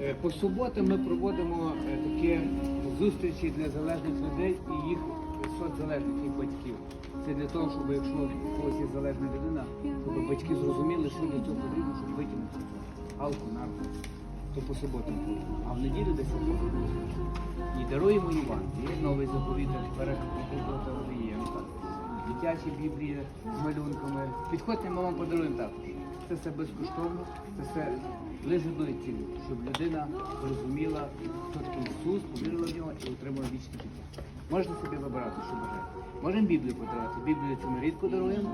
Е, По суботам ми проводимо е, такі зустрічі для залежних людей і їх соцзалежних їх батьків. Це для того, щоб якщо когось є залежна людина, щоб батьки зрозуміли, що для цього потрібно, щоб витягнути алку, нарко. То по суботам. А в неділю десь проводимо. І даруємо. Є новий заповіт, перекладу Олієнка. Дитячі біблії з малюнками. Підходьте, ми вам подаруємо так. Це все безкоштовно, це все лише до цілі, щоб людина зрозуміла, хто такий Ісус, повірила в нього і отримала вічне життя. Можете собі вибирати, що бажаєте. Можемо Біблію подарувати. Біблію це ми рідко даруємо,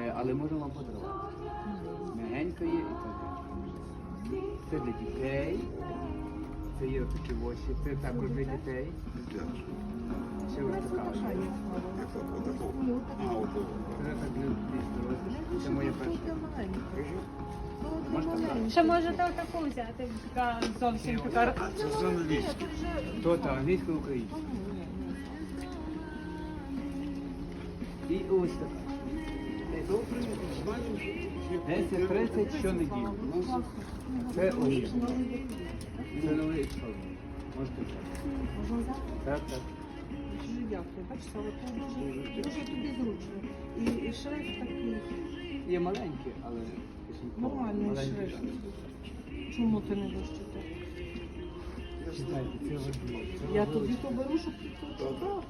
е, але можемо вам подарувати. Мягенька є і так далі. Це для дітей. Це є такі очі. Це також для дітей. Ще ось така. Це так Це моя перша. Ще можете отаку взяти, така зовсім така. Це з англійською. То та англійська українська. І ось така. 10.30 щонеділі. Це ось. Це новий експерт. Можете взяти. Так, так. Дуже дякую. Бачиш, це дуже, дуже тобі зручно. І, і шрифт такий, Є маленькі, але нормальний шрифт. Чому ти не будеш читати? Читайте, це важливо. Я тобі поберу, щоб ти тут читав.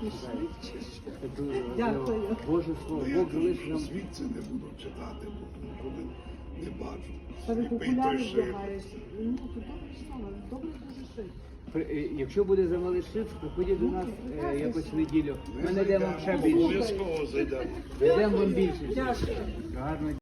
Смішний чи що? Це дуже важливо. Дякую. Боже слово, Бог залишив нам звідси не буду читати, бо нікуди не бачу. Старих Сліпий шрифт. вдягаєш. Ну, то добре Сава, добре дуже шрифт. При- е, Якщо буде замалий шрифт, приходіть до нас е, якось в неділю. Ми знайдемо ще більше. Обов'язково зайдемо. Знайдемо вам більше. Дякую. Гарно